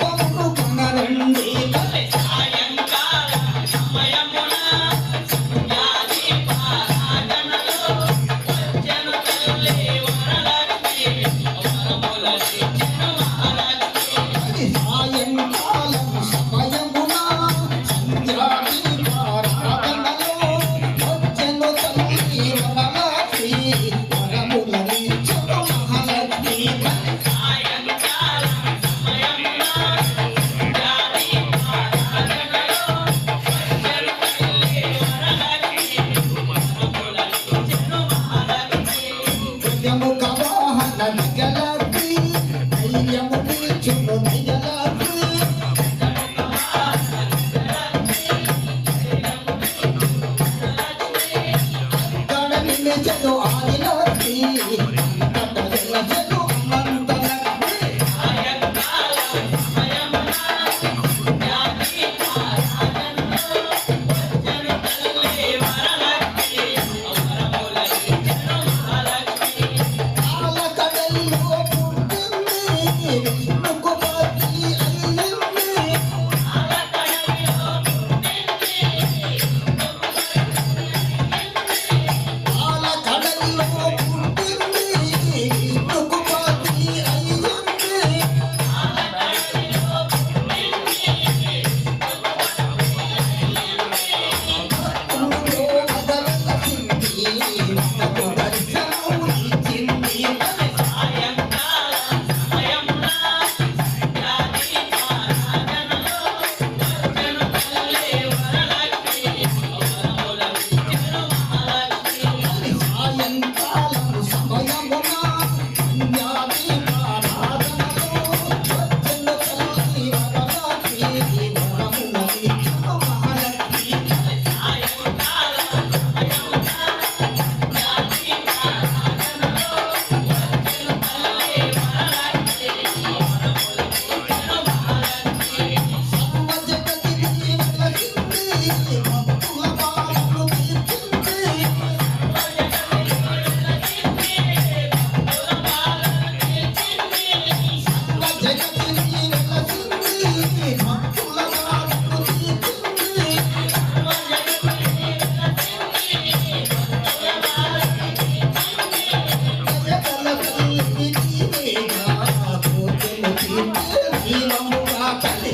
ఒక్కొక్క కొండ రండి Nintendo Ni mambo ka kali